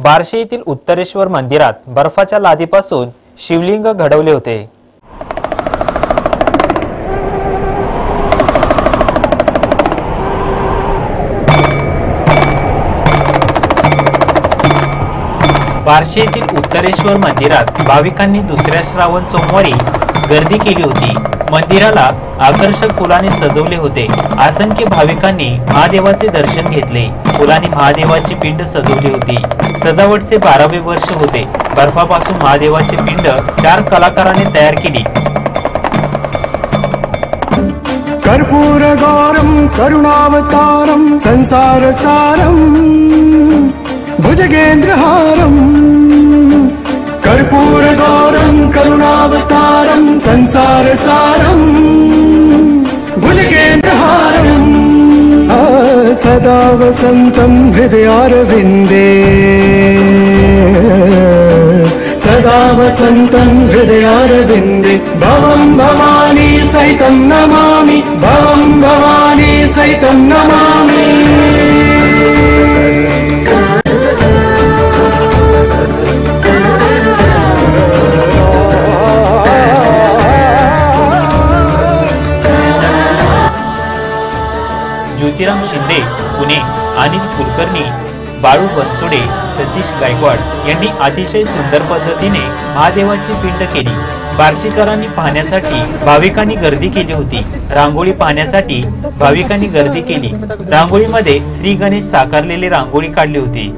बार्शी येथील उत्तरेश्वर मंदिरात बर्फाच्या लादीपासून शिवलिंग घडवले होते. बार्शी येथील उत्तरेश्वर मंदिरात भाविकांनी दुसऱ्या श्रावण सोमवारी गर्दी केली होती. मंदिराला आकर्षक फुलाने सजवले होते. असंख्य भाविकांनी महादेवाचे दर्शन घेतले. फुलांनी महादेवाची पिंड सजवली होती. सजावटचे बारावे वर्ष होते. बर्फापासून महादेवाची पिंड चार कलाकाराने तयार केली. कर्पूरगौरं करुणावतारं संसारसारम् भुजगेन्द्रहारम् సంసార సారం భుజగేంద్రహారం సదా వసంతం హృదయారవిందే సదా వసంతం హృదయారవిందే భవం భవానీ సైతం నమామి భవం భవానీ సైతం నమామి ज्योतिराम शिंदे पुणे अनिल कुलकर्णी बाळू बनसोडे सतीश गायकवाड यांनी अतिशय सुंदर पद्धतीने महादेवाची पिंड केली. बार्शीकरांनी पाहण्यासाठी भाविकांनी गर्दी केली होती. रांगोळी पाहण्यासाठी भाविकांनी गर्दी केली. रांगोळीमध्ये श्री गणेश साकारलेली रांगोळी काढली होती.